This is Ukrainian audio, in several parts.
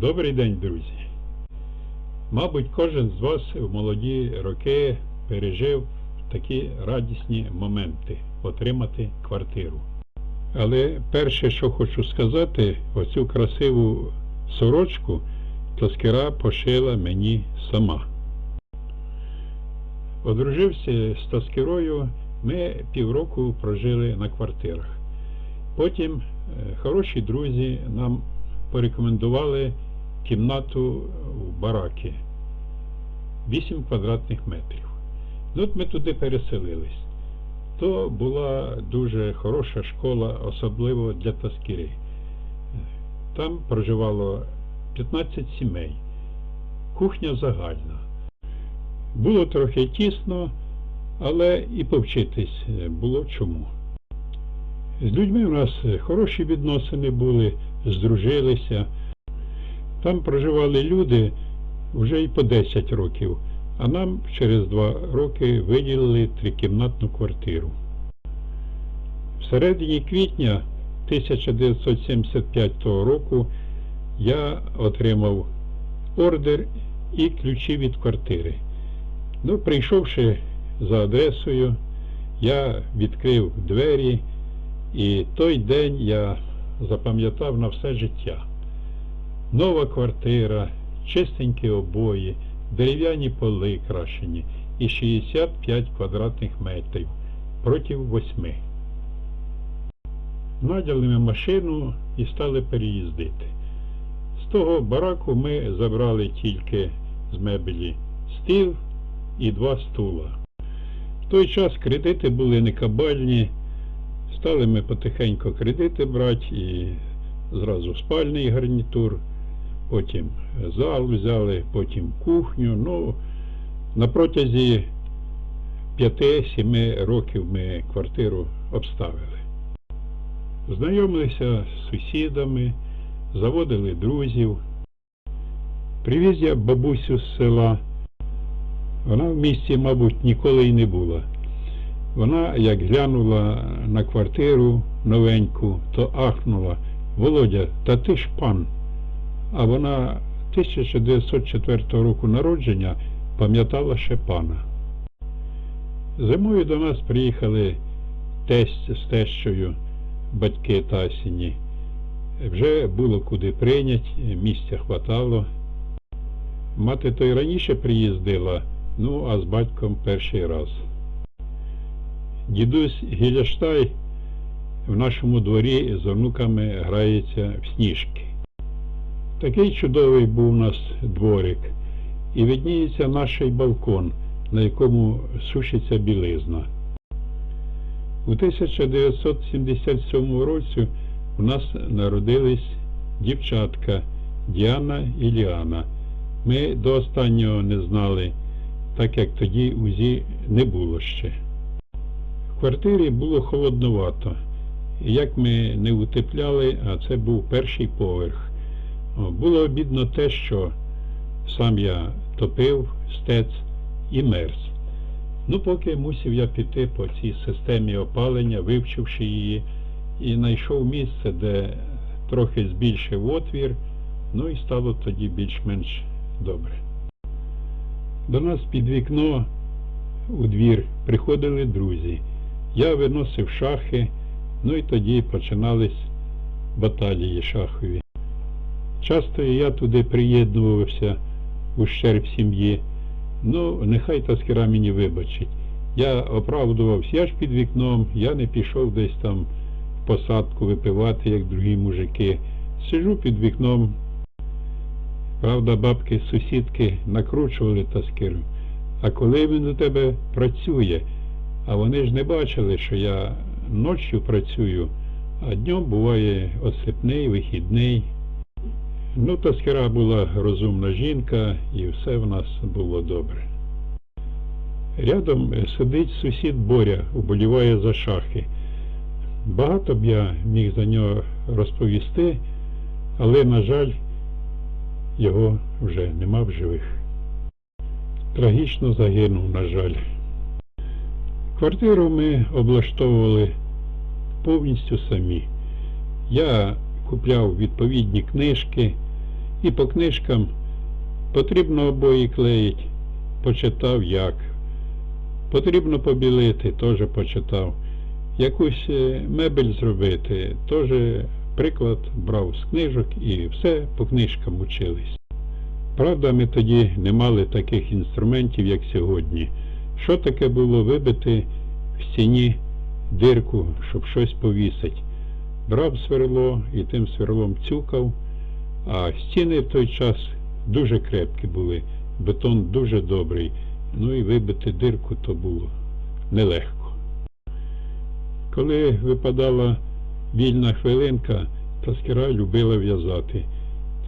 Добрий день, друзі. Мабуть, кожен з вас в молоді роки пережив такі радісні моменти отримати квартиру. Але перше, що хочу сказати, оцю красиву сорочку Тоскера пошила мені сама. Одружився з Тоскерою, ми півроку прожили на квартирах. Потім е, хороші друзі нам порекомендували кімнату в баракі 8 квадратних метрів. Ну, от ми туди переселились. То була дуже хороша школа, особливо для Таскіри. Там проживало 15 сімей. Кухня загальна. Було трохи тісно, але і повчитись було чому. З людьми у нас хороші відносини були, здружилися. Там проживали люди вже й по 10 років, а нам через 2 роки виділили трикімнатну квартиру. В середині квітня 1975 року я отримав ордер і ключі від квартири. Ну, прийшовши за адресою, я відкрив двері, і той день я запам'ятав на все життя. Нова квартира, чистенькі обої, дерев'яні поли крашені і 65 квадратних метрів проти 8. Надяли ми машину і стали переїздити. З того бараку ми забрали тільки з мебелі стіл і два стула. В той час кредити були не кабальні, стали ми потихеньку кредити брати і зразу спальний гарнітур, потім зал взяли, потім кухню. Ну, на протязі 5-7 років ми квартиру обставили. Знайомилися з сусідами, заводили друзів. Привіз я бабусю з села. Вона в місті, мабуть, ніколи й не була. Вона, як глянула на квартиру новеньку, то ахнула. Володя, та ти ж пан. А вона 1904 року народження пам'ятала ще пана. Зимою до нас приїхали тесть з тещою, батьки Тасіні. Вже було куди прийнять, місця хватало. Мати то й раніше приїздила, ну а з батьком перший раз. Дідусь Гіляштай в нашому дворі з онуками грається в сніжки. Такий чудовий був у нас дворик, і видніється наш балкон, на якому сушиться білизна. У 1977 році у нас народились дівчатка Діана і Ліана. Ми до останнього не знали, так як тоді УЗІ не було ще. В квартирі було холодновато. Як ми не утепляли, а це був перший поверх. Було обідно те, що сам я топив стець і мерз. Ну, поки мусив я піти по цій системі опалення, вивчивши її, і знайшов місце, де трохи збільшив отвір, ну і стало тоді більш-менш добре. До нас під вікно у двір приходили друзі. Я виносив шахи, ну і тоді починались баталії шахові. Часто я туди приєднувався у щерб сім'ї. Ну, нехай таскіра мені вибачить. Я оправдувався, я ж під вікном, я не пішов десь там в посадку випивати, як другі мужики. Сижу під вікном. Правда, бабки, сусідки накручували таскиру. А коли він у тебе працює, а вони ж не бачили, що я ночі працюю, а днем буває осипний, вихідний. Ну, Таскіра була розумна жінка і все в нас було добре. Рядом сидить сусід Боря, уболіває за шахи. Багато б я міг за нього розповісти, але, на жаль, його вже нема в живих. Трагічно загинув, на жаль. Квартиру ми облаштовували повністю самі. Я купляв відповідні книжки І по книжкам потрібно обої клеїть, почитав як. Потрібно побілити, теж почитав. Якусь е, мебель зробити, теж приклад брав з книжок і все по книжкам учились. Правда, ми тоді не мали таких інструментів, як сьогодні. Що таке було вибити в стіні дирку, щоб щось повісити? Брав сверло і тим сверлом цюкав, а стіни в той час дуже крепкі були, бетон дуже добрий. Ну і вибити дирку то було нелегко. Коли випадала вільна хвилинка, Таскіра любила в'язати,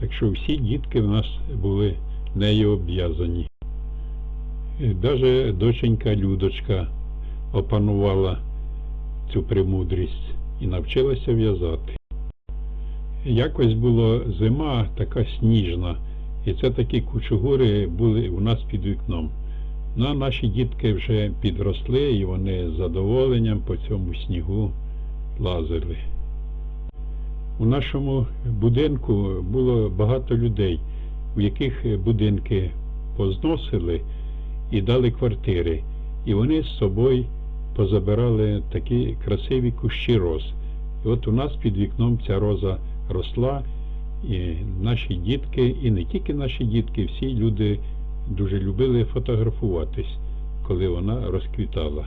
так що всі дітки в нас були нею обв'язані. Навіть доченька Людочка опанувала цю премудрість і навчилася в'язати. Якось була зима така сніжна, і це такі кучугури були у нас під вікном. Ну, а наші дітки вже підросли і вони з задоволенням по цьому снігу лазили. У нашому будинку було багато людей, у яких будинки позносили і дали квартири. І вони з собою позабирали такі красиві кущі роз. І от у нас під вікном ця роза росла, і наші дітки, і не тільки наші дітки, всі люди дуже любили фотографуватись, коли вона розквітала.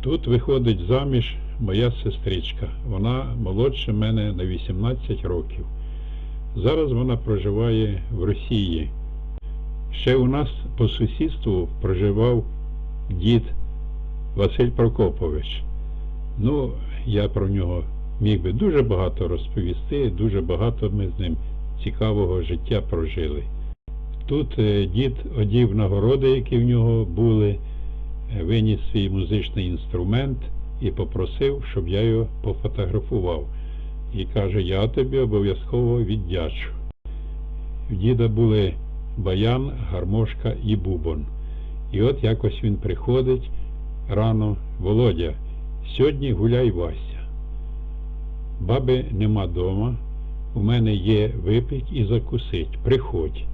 Тут виходить заміж моя сестричка. Вона молодша мене на 18 років. Зараз вона проживає в Росії. Ще у нас по сусідству проживав дід Василь Прокопович. Ну, я про нього міг би дуже багато розповісти, дуже багато ми з ним цікавого життя прожили. Тут е, дід одів нагороди, які в нього були, е, виніс свій музичний інструмент і попросив, щоб я його пофотографував. І каже, я тобі обов'язково віддячу. В діда були баян, гармошка і бубон. І от якось він приходить рано, Володя, сьогодні гуляй Вася. Баби нема дома, у мене є випить і закусить. Приходь.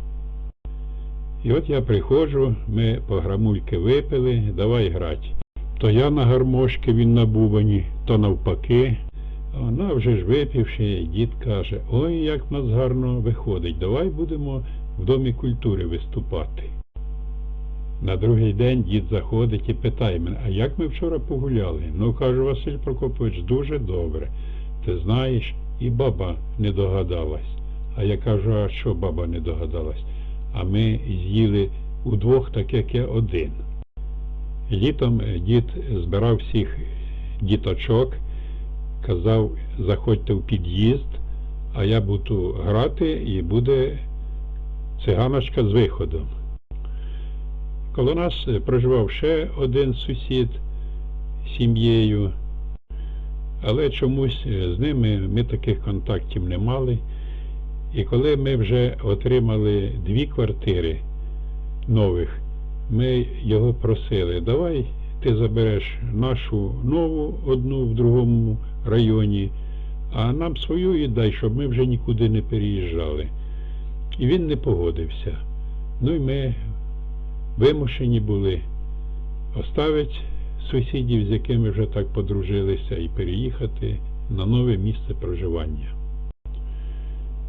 І от я приходжу, ми по грамульки випили, давай грати. То я на гармошки, він на бубані, то навпаки. А Вона вже ж випивши, дід каже, ой, як в нас гарно виходить, давай будемо в Домі культури виступати. На другий день дід заходить і питає мене, а як ми вчора погуляли? Ну, каже Василь Прокопович, дуже добре. Ти знаєш, і баба не догадалась. А я кажу, а що баба не догадалась? А ми з'їли удвох, так як я один. Літом е, дід збирав всіх діточок, казав, заходьте в під'їзд, а я буду грати і буде циганочка з виходом. Коло нас е, проживав ще один сусід з сім'єю, але чомусь е, з ними ми таких контактів не мали. І коли ми вже отримали дві квартири нових, ми його просили, давай ти забереш нашу нову одну в другому районі, а нам свою і дай, щоб ми вже нікуди не переїжджали. І він не погодився. Ну і ми вимушені були оставити сусідів, з якими вже так подружилися, і переїхати на нове місце проживання.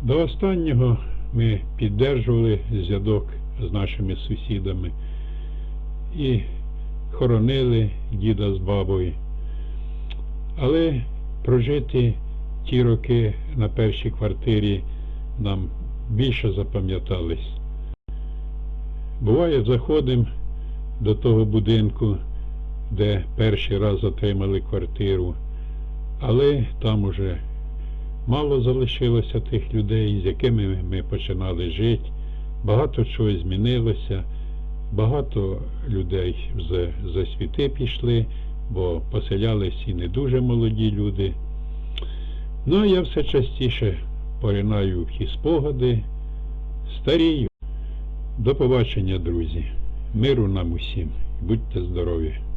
До останнього ми піддержували зв'язок з нашими сусідами і хоронили діда з бабою. Але прожити ті роки на першій квартирі нам більше запам'ятались. Буває, заходимо до того будинку, де перший раз отримали квартиру, але там уже мало залишилося тих людей, з якими ми починали жити. Багато чого змінилося, багато людей за, за світи пішли, бо поселялись і не дуже молоді люди. Ну, а я все частіше поринаю в ті спогади, старію. До побачення, друзі. Миру нам усім. Будьте здорові!